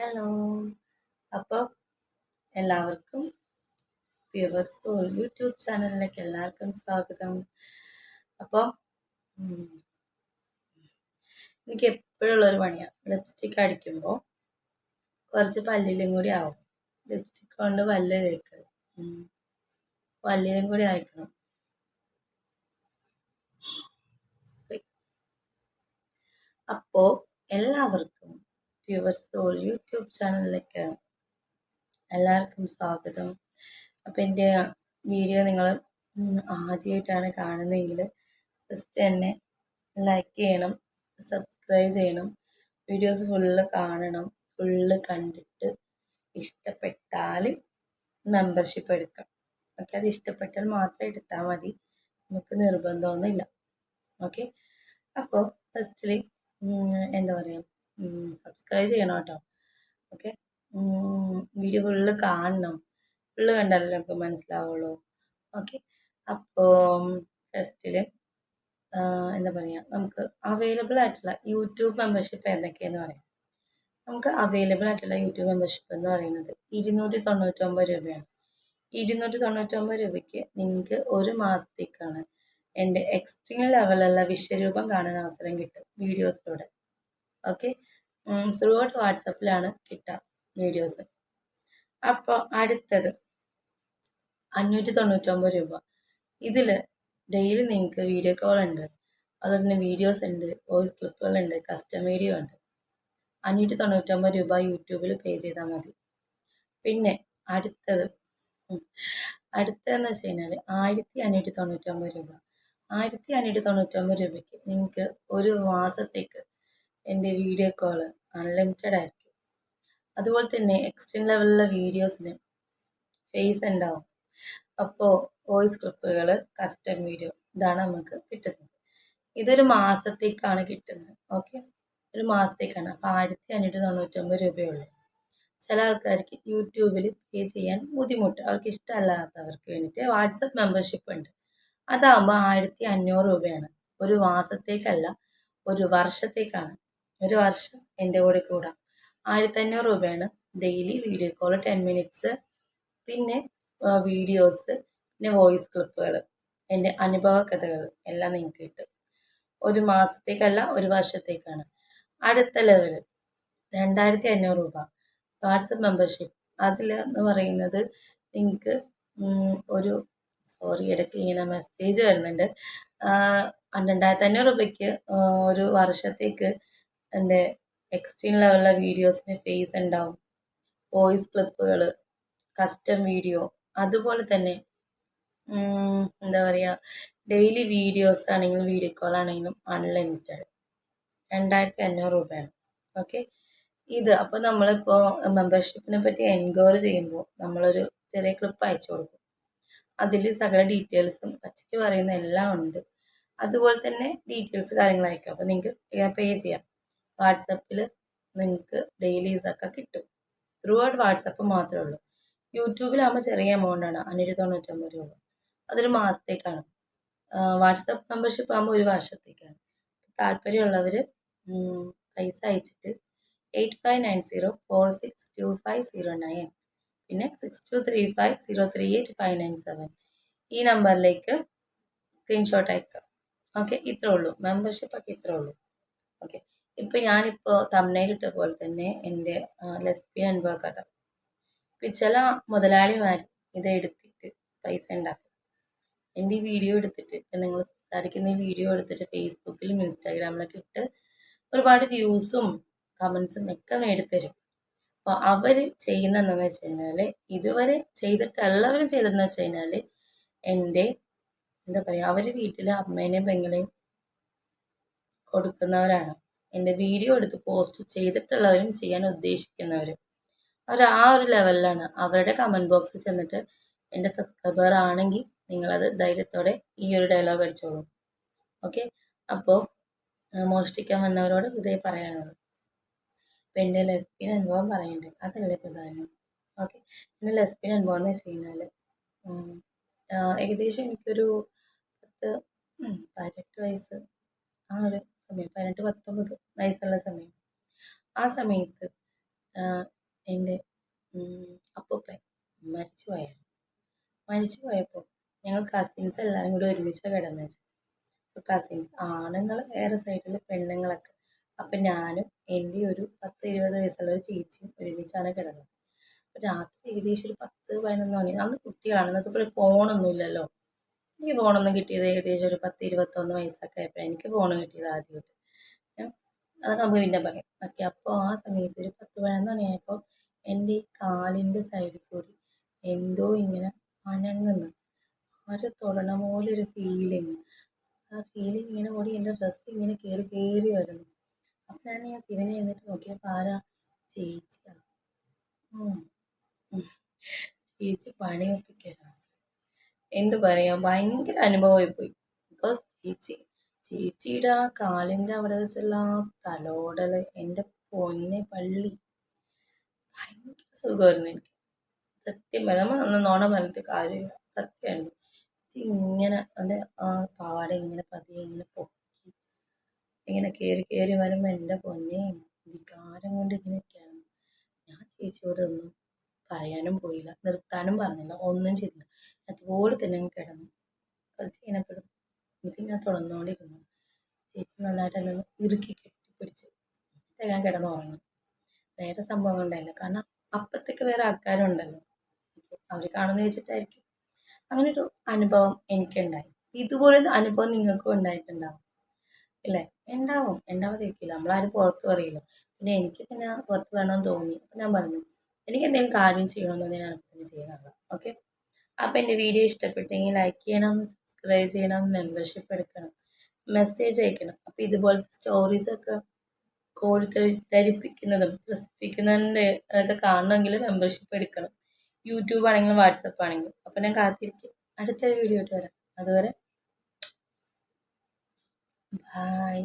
Hello അപ്പോൾ എല്ലാവർക്കും viewers YouTube ചാനലിലേക്ക് എല്ലാവർക്കും സ്വാഗതം. അപ്പോൾ എനിക്ക് എപ്പോഴുള്ളൊരു പണിയാണ് ലിപ്സ്റ്റിക് അടിക്കുമ്പോൾ കുറച്ച് പല്ലിലും കൂടി ആവും. ലിപ്സ്റ്റിക് കൊണ്ട് പല്ല് തേക്കുക പല്ലിലും കൂടി അയക്കണം. അപ്പോൾ എല്ലാവർക്കും പ്യുവർ സോൾ യൂട്യൂബ് ചാനലിലേക്ക് എല്ലാവർക്കും സ്വാഗതം. അപ്പോൾ എന്റെ വീഡിയോ നിങ്ങൾ ആദ്യമായിട്ടാണ് കാണുന്നതെങ്കിൽ ഫസ്റ്റ് തന്നെ ലൈക്ക് ചെയ്യണം സബ്സ്ക്രൈബ് ചെയ്യണം വീഡിയോസ് ഫുള്ള് കാണണം ഫുള്ള് കണ്ടിട്ട് ഇഷ്ടപ്പെട്ടാൽ മെമ്പർഷിപ്പ് എടുക്കാം. ഓക്കെ അത് ഇഷ്ടപ്പെട്ടാൽ മാത്രം എടുത്താൽ മതി. നമുക്ക് നിർബന്ധമൊന്നുമില്ല. ഓക്കെ അപ്പോൾ ഫസ്റ്റിൽ എന്താ പറയുക സബ്സ്ക്രൈബ് ചെയ്യണം കേട്ടോ ഓക്കെ വീഡിയോ ഫുള്ള് കാണണം. ഫുള്ള് കണ്ടാലേ നമുക്ക് മനസ്സിലാവുള്ളൂ. ഓക്കെ അപ്പോൾ ഫസ്റ്റിൽ എന്താ പറയുക നമുക്ക് അവൈലബിൾ ആയിട്ടുള്ള യൂട്യൂബ് മെമ്പർഷിപ്പ് എന്തൊക്കെയെന്ന് പറയാം. നമുക്ക് അവൈലബിൾ ആയിട്ടുള്ള യൂട്യൂബ് മെമ്പർഷിപ്പ് എന്ന് പറയുന്നത് ഇരുന്നൂറ്റി തൊണ്ണൂറ്റൊമ്പത് രൂപയാണ്. ഇരുന്നൂറ്റി തൊണ്ണൂറ്റൊമ്പത് രൂപയ്ക്ക് നിങ്ങൾക്ക് ഒരു മാസത്തേക്കാണ് എന്റെ എക്സ്ട്രീം ലെവലുള്ള വിശ്വരൂപം കാണാൻ അവസരം കിട്ടും. വീഡിയോസിലൂടെ ഓക്കെ ത്രൂ ഔട്ട് വാട്സപ്പിലാണ് കിട്ടുക വീഡിയോസ് അപ്പോൾ അടുത്തത് അഞ്ഞൂറ്റി തൊണ്ണൂറ്റൊമ്പത് രൂപ. ഇതിൽ ഡെയിലി നിങ്ങൾക്ക് വീഡിയോ കോൾ ഉണ്ട്. അതുപോലെ തന്നെ വീഡിയോസ് ഉണ്ട് വോയിസ് ക്ലിപ്പുകളുണ്ട് കസ്റ്റം വീഡിയോ ഉണ്ട്. അഞ്ഞൂറ്റി തൊണ്ണൂറ്റൊമ്പത് രൂപ യൂട്യൂബിൽ പേ ചെയ്താൽ മതി. പിന്നെ അടുത്തത് അടുത്തതെന്ന് വെച്ച് കഴിഞ്ഞാൽ ആയിരത്തി അഞ്ഞൂറ്റി തൊണ്ണൂറ്റൊമ്പത് രൂപ. ആയിരത്തി അഞ്ഞൂറ്റി തൊണ്ണൂറ്റൊമ്പത് രൂപയ്ക്ക് നിങ്ങൾക്ക് ഒരു മാസത്തേക്ക് എന്റെ വീഡിയോ കോൾ അൺലിമിറ്റഡ് ആയിരിക്കും. അതുപോലെ തന്നെ എക്സ്ട്രീം ലെവലിലെ വീഡിയോസിന് ഫേസ് ഉണ്ടാവും. അപ്പോൾ വോയിസ് ക്ലിപ്പുകൾ കസ്റ്റം വീഡിയോ ഇതാണ് നമുക്ക് കിട്ടുന്നത്. ഇതൊരു മാസത്തേക്കാണ് കിട്ടുന്നത്. ഓക്കെ ഒരു മാസത്തേക്കാണ്. അപ്പോൾ ആയിരത്തി അഞ്ഞൂറ്റി തൊണ്ണൂറ്റൊമ്പത് രൂപയുള്ളൂ. ചില ആൾക്കാർക്ക് യൂട്യൂബിൽ പേ ചെയ്യാൻ ബുദ്ധിമുട്ട്. അവർക്ക് ഇഷ്ടമല്ലാത്തവർക്ക് വേണ്ടിയിട്ട് വാട്സപ്പ് മെമ്പർഷിപ്പ് ഉണ്ട്. അതാകുമ്പോൾ ആയിരത്തി അഞ്ഞൂറ് രൂപയാണ്. ഒരു മാസത്തേക്കല്ല ഒരു വർഷത്തേക്കാണ് ഒരു വർഷം എന്റെ കൂടെ കൂടാം. ആയിരത്തഞ്ഞൂറ് രൂപയാണ് daily video call ten minutes പിന്നെ വീഡിയോസ് പിന്നെ വോയിസ് ക്ലിപ്പുകൾ എന്റെ അനുഭവ കഥകൾ എല്ലാം നിങ്ങൾക്ക് കിട്ടും. ഒരു മാസത്തേക്കല്ല ഒരു വർഷത്തേക്കാണ്. അടുത്ത ലെവൽ രണ്ടായിരത്തി അഞ്ഞൂറ് രൂപ. വാട്സപ്പ് മെമ്പർഷിപ്പ് അതിൽ എന്ന് പറയുന്നത് നിങ്ങൾക്ക് ഒരു സോറി ഇടയ്ക്ക് ഇങ്ങനെ മെസ്സേജ് വരുന്നുണ്ട്. രണ്ടായിരത്തി അഞ്ഞൂറ് രൂപയ്ക്ക് ഒരു വർഷത്തേക്ക് എന്റെ എക്സ്ട്രീം ലെവലിലെ വീഡിയോസിന് ഫേസ് ഉണ്ടാവും വോയിസ് ക്ലിപ്പുകൾ കസ്റ്റം വീഡിയോ അതുപോലെ തന്നെ എന്താ പറയുക ഡെയിലി വീഡിയോസ് ആണെങ്കിലും വീഡിയോ കോൾ ആണെങ്കിലും അൺലിമിറ്റഡ് രണ്ടായിരത്തി അഞ്ഞൂറ് രൂപയാണ്. ഓക്കെ ഇത് അപ്പോൾ നമ്മളിപ്പോൾ മെമ്പർഷിപ്പിനെ പറ്റി എൻക്വയറി ചെയ്യുമ്പോൾ നമ്മളൊരു ചെറിയ ക്ലിപ്പ് അയച്ചു കൊടുക്കും. അതിൽ സകല ഡീറ്റെയിൽസും പച്ചയ്ക്ക് പറയുന്ന എല്ലാം ഉണ്ട്. അതുപോലെ തന്നെ ഡീറ്റെയിൽസ് കാര്യങ്ങൾ അപ്പോൾ നിങ്ങൾക്ക് പേ ചെയ്യാം. വാട്സപ്പിൽ നിങ്ങൾക്ക് ഡെയിലീസൊക്കെ കിട്ടും. ത്രൂ ഔട്ട് വാട്സപ്പ് മാത്രമേ ഉള്ളൂ. യൂട്യൂബിലാകുമ്പോൾ ചെറിയ എമൗണ്ടാണ് അഞ്ഞൂറ്റി തൊണ്ണൂറ്റൊമ്പത് രൂപ. അതൊരു മാസത്തേക്കാണ്. വാട്സപ്പ് മെമ്പർഷിപ്പ് ആകുമ്പോൾ ഒരു വർഷത്തേക്കാണ്. താല്പര്യമുള്ളവർ പൈസ അയച്ചിട്ട് eight five nine zero four six two five zero nine പിന്നെ six two three five zero three eight five nine seven ഈ നമ്പറിലേക്ക് സ്ക്രീൻഷോട്ട് അയക്കാം. ഓക്കെ ഇത്രേ ഉള്ളൂ. മെമ്പർഷിപ്പ് ഒക്കെ ഇത്രേ ഉള്ളൂ. ഓക്കെ ഇപ്പോൾ ഞാനിപ്പോൾ തമ്മനയിലിട്ട പോലെ തന്നെ എന്റെ ലെസ്ബിയൻ അനുഭവ കഥ. ഇപ്പം ചില മുതലാളിമാർ ഇത് എടുത്തിട്ട് പൈസ ഉണ്ടാക്കും. എന്റെ ഈ വീഡിയോ എടുത്തിട്ട് ഇപ്പം നിങ്ങൾ സംസാരിക്കുന്ന ഈ വീഡിയോ എടുത്തിട്ട് ഫേസ്ബുക്കിലും ഇൻസ്റ്റാഗ്രാമിലൊക്കെ ഇട്ട് ഒരുപാട് വ്യൂസും കമൻസും ഒക്കെ നേടിത്തരും അപ്പോൾ അവർ ചെയ്യുന്നതെന്ന് വെച്ച് കഴിഞ്ഞാൽ ഇതുവരെ ചെയ്തിട്ടുള്ളവരും ചെയ്തതെന്ന് വെച്ച് കഴിഞ്ഞാൽ എന്റെ എന്താ പറയുക അവർ വീട്ടിലെ അമ്മേനെയും പെങ്ങളെയും കൊടുക്കുന്നവരാണ്. എന്റെ വീഡിയോ എടുത്ത് പോസ്റ്റ് ചെയ്തിട്ടുള്ളവരും ചെയ്യാൻ ഉദ്ദേശിക്കുന്നവരും. അവർ ആ ഒരു ലെവലിലാണ് അവരുടെ കമന്റ് ബോക്സിൽ ചെന്നിട്ട് എന്റെ സബ്സ്ക്രൈബർ ആണെങ്കിൽ നിങ്ങളത് ധൈര്യത്തോടെ ഈ ഒരു ഡയലോഗ് അടിച്ചോളൂ. ഓക്കെ അപ്പോൾ മോഷ്ടിക്കാൻ വന്നവരോട് ഇതേ പറയാനുള്ളൂ. ഇപ്പം എന്റെ ലെസ്ബിയൻ അനുഭവം പറയണ്ടേ. അതല്ലേ പ്രധാനം. ഓക്കെ എന്റെ ലെസ്ബിയൻ അനുഭവം എന്ന് വെച്ച് കഴിഞ്ഞാൽ ഏകദേശം എനിക്കൊരു പത്ത് പതിനെട്ട് വയസ്സ് ആ ഒരു സമയം പതിനെട്ട് പത്തൊമ്പത് വയസ്സുള്ള സമയം. ആ സമയത്ത് എന്റെ അപ്പൂപ്പൻ മരിച്ചു പോയായിരുന്നു മരിച്ചു പോയപ്പോൾ ഞങ്ങൾ കസിൻസ് എല്ലാവരും കൂടി ഒരുമിച്ചാണ് കിടന്നു വെച്ചത് കസിൻസ് ആണുങ്ങൾ വേറെ സൈഡിൽ പെണ്ണുങ്ങളൊക്കെ. അപ്പം ഞാനും എന്റെ ഒരു പത്ത് ഇരുപത് വയസ്സുള്ള ഒരു ചേച്ചിയും ഒരുമിച്ചാണ് കിടന്നത്. അപ്പം രാത്രി ഏകദേശം ഒരു പത്ത് പതിനൊന്ന് മണി. അന്ന് കുട്ടികളാണ്. ഇന്നത്തെ പോലെ ഫോണൊന്നും ഇല്ലല്ലോ എനിക്ക് ഫോണൊന്നും കിട്ടിയത് ഏകദേശം ഒരു പത്ത് ഇരുപത്തൊന്ന് വയസ്സൊക്കെ ആയപ്പോൾ എനിക്ക് ഫോൺ കിട്ടിയത് ആദ്യമായിട്ട്. അതൊക്കെ നമുക്ക് പിന്നെ പറയാം. ഓക്കെ അപ്പോൾ ആ സമയത്ത് ഒരു പത്ത് പതിനൊന്ന് മണിയായപ്പോൾ എന്റെ ഈ കാലിന്റെ സൈഡിൽ കൂടി എന്തോ ഇങ്ങനെ അനങ്ങുന്നു. ആരോ തൊടണ പോലെ ഒരു ഫീലിങ് ആ ഫീലിങ് ഇങ്ങനെ കൂടി എന്റെ ഡ്രസ്സ് ഇങ്ങനെ കയറി കയറി വരുന്നു. അപ്പം ഞാൻ ഞാൻ തിരിഞ്ഞ് എഴുന്നിട്ട് നോക്കിയപ്പോൾ ആരാ? ചേച്ചിയാണ് ചേച്ചി പണി ഒപ്പിക്കലാണ്. എന്ത് പറയാ ഭയങ്കര അനുഭവമായി പോയി. ബിക്കോസ് ചേച്ചി ചേച്ചിയുടെ ആ കാലിന്റെ അവിടെ വെച്ചുള്ള ആ തലോടൽ എന്റെ പൊന്നെ പള്ളി. ഭയങ്കര സുഖമായിരുന്നു എനിക്ക്. സത്യം പറയാം നമ്മൾ അന്ന് നോണ പറഞ്ഞിട്ട് കാര്യമില്ല. സത്യമായിരുന്നു ഇങ്ങനെ അതെ ആ പാവാട ഇങ്ങനെ പതിയെ ഇങ്ങനെ പൊക്കി ഇങ്ങനെ കയറി കയറി വരുമ്പോൾ എന്റെ പൊന്നെ വികാരം കൊണ്ട് ഇങ്ങനെയൊക്കെയാണ് ഞാൻ ചേച്ചിയോട് ഒന്നും പറയാനും പോയില്ല നിർത്താനും പറഞ്ഞില്ല ഒന്നും ചെയ്തില്ല. അതുപോലെ തന്നെ അങ്ങ് കിടന്നു. കുറച്ച് കഴിഞ്ഞപ്പോഴും ഇതിങ്ങനെ തുടർന്നുകൊണ്ടിരുന്നു ചേച്ചി നന്നായിട്ട് എന്നെ ഇറുക്കി കെട്ടിപ്പിടിച്ച് എന്നിട്ട് ഞാൻ കിടന്നുറങ്ങി വേറെ സംഭവം ഉണ്ടായില്ല. കാരണം അപ്പത്തേക്ക് വേറെ ആൾക്കാരുണ്ടല്ലോ. അവർ കാണുമെന്ന് വെച്ചിട്ടായിരിക്കും അങ്ങനെ ഒരു അനുഭവം എനിക്കുണ്ടായി. ഇതുപോലൊരു അനുഭവം നിങ്ങൾക്കും ഉണ്ടായിട്ടുണ്ടാവും. ഇല്ലേ? ഉണ്ടാവും. ഉണ്ടാവാതിരിക്കില്ല. നമ്മളാരും പുറത്ത് പറയില്ല. പിന്നെ എനിക്ക് പിന്നെ പുറത്ത് വേണമെന്ന് തോന്നി. അപ്പം ഞാൻ പറഞ്ഞു എനിക്ക് എന്തെങ്കിലും കാര്യം ചെയ്യണമെന്ന് ഞാൻ അപ്പം ചെയ്യുന്നതാണ് ഓക്കെ അപ്പോൾ എന്റെ വീഡിയോ ഇഷ്ടപ്പെട്ടെങ്കിൽ ലൈക്ക് ചെയ്യണം സബ്സ്ക്രൈബ് ചെയ്യണം മെമ്പർഷിപ്പ് എടുക്കണം മെസ്സേജ് അയക്കണം. അപ്പോൾ ഇതുപോലത്തെ സ്റ്റോറീസൊക്കെ കോഴി ധരിപ്പിക്കുന്നതും ത്രസിപ്പിക്കുന്നതിന്റെ അതൊക്കെ കാണണമെങ്കിൽ മെമ്പർഷിപ്പ് എടുക്കണം. യൂട്യൂബ് ആണെങ്കിലും വാട്സപ്പ് ആണെങ്കിലും. അപ്പോൾ ഞാൻ കാത്തിരിക്കും. അടുത്തൊരു വീഡിയോ ഇട്ട് വരാം. അതുവരെ ബായ്